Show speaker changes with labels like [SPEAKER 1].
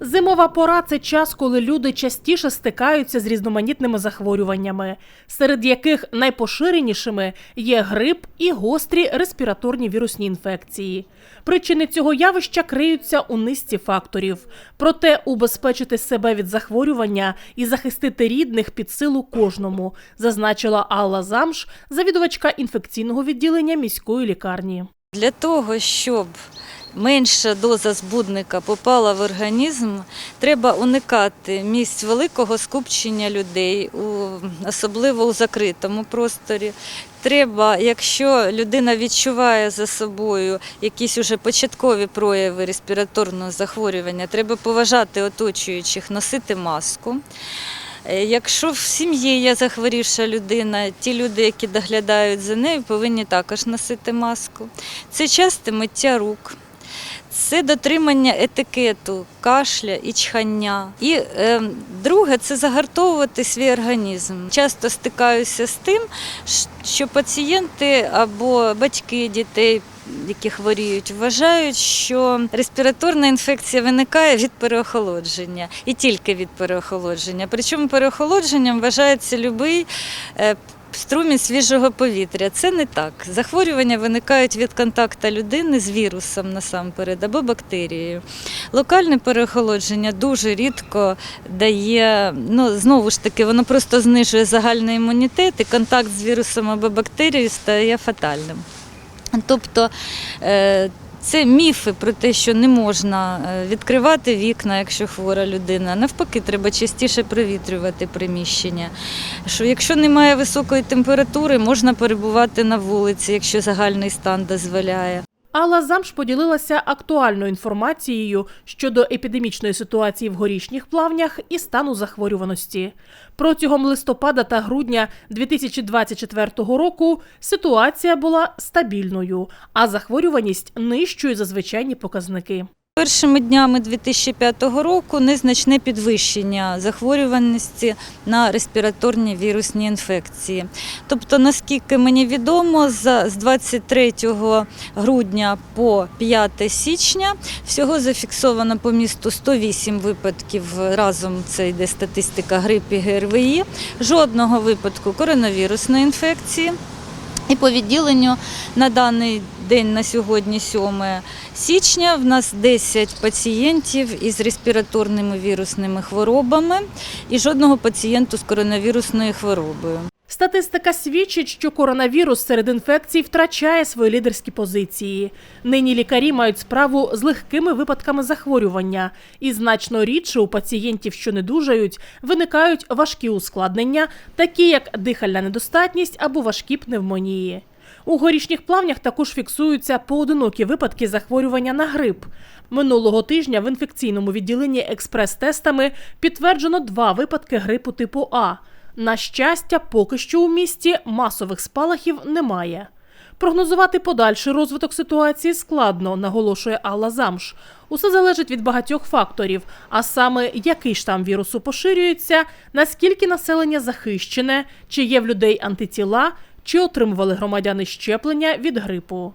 [SPEAKER 1] Зимова пора це час, коли люди частіше стикаються з різноманітними захворюваннями, серед яких найпоширенішими є грип і гострі респіраторні вірусні інфекції. Причини цього явища криються у низці факторів. Проте убезпечити себе від захворювання і захистити рідних під силу кожному, зазначила Алла Замш, завідувачка інфекційного відділення міської лікарні.
[SPEAKER 2] Для того, щоб менша доза збудника попала в організм, треба уникати місць великого скупчення людей, особливо у закритому просторі. Треба, якщо людина відчуває за собою якісь уже початкові прояви респіраторного захворювання, треба поважати оточуючих, носити маску. Е, Якщо в сім'ї є захворівша людина, ті люди, які доглядають за нею, повинні також носити маску. Це часте миття рук. Це дотримання етикету, кашля і чхання. І е, друге це загартовувати свій організм. Часто стикаюся з тим, що пацієнти або батьки дітей. Які хворіють, вважають, що респіраторна інфекція виникає від переохолодження і тільки від переохолодження. Причому переохолодженням вважається будь-який струмінь свіжого повітря. Це не так. Захворювання виникають від контакту людини з вірусом насамперед або бактерією. Локальне переохолодження дуже рідко дає, ну знову ж таки, воно просто знижує загальний імунітет, і контакт з вірусом або бактерією стає фатальним. Тобто е, це міфи про те, що не можна е, відкривати вікна, якщо хвора людина. Навпаки, треба частіше провітрювати приміщення. Що якщо немає високої температури, можна перебувати на вулиці, якщо загальний стан дозволяє.
[SPEAKER 1] Алла Замш поділилася актуальною інформацією щодо епідемічної ситуації в горішніх плавнях і стану захворюваності. Протягом листопада та грудня 2024 року ситуація була стабільною, а захворюваність нижчою за звичайні показники.
[SPEAKER 2] Першими днями 2005 року незначне підвищення захворюваності на респіраторні вірусні інфекції. Тобто, наскільки мені відомо, з з 23 грудня по 5 січня всього зафіксовано по місту 108 випадків. Разом це йде статистика грипу і ГРВІ, жодного випадку коронавірусної інфекції. І по відділенню на даний день, на сьогодні, 7 січня, в нас 10 пацієнтів із респіраторними вірусними хворобами і жодного пацієнту з коронавірусною хворобою.
[SPEAKER 1] Статистика свідчить, що коронавірус серед інфекцій втрачає свої лідерські позиції. Нині лікарі мають справу з легкими випадками захворювання, і значно рідше у пацієнтів, що не дужають, виникають важкі ускладнення, такі як дихальна недостатність або важкі пневмонії. У горішніх плавнях також фіксуються поодинокі випадки захворювання на грип. Минулого тижня в інфекційному відділенні експрес-тестами підтверджено два випадки грипу типу А. На щастя, поки що у місті масових спалахів немає. Прогнозувати подальший розвиток ситуації складно, наголошує Алла Замш. Усе залежить від багатьох факторів, а саме який штам вірусу поширюється, наскільки населення захищене, чи є в людей антитіла, чи отримували громадяни щеплення від грипу.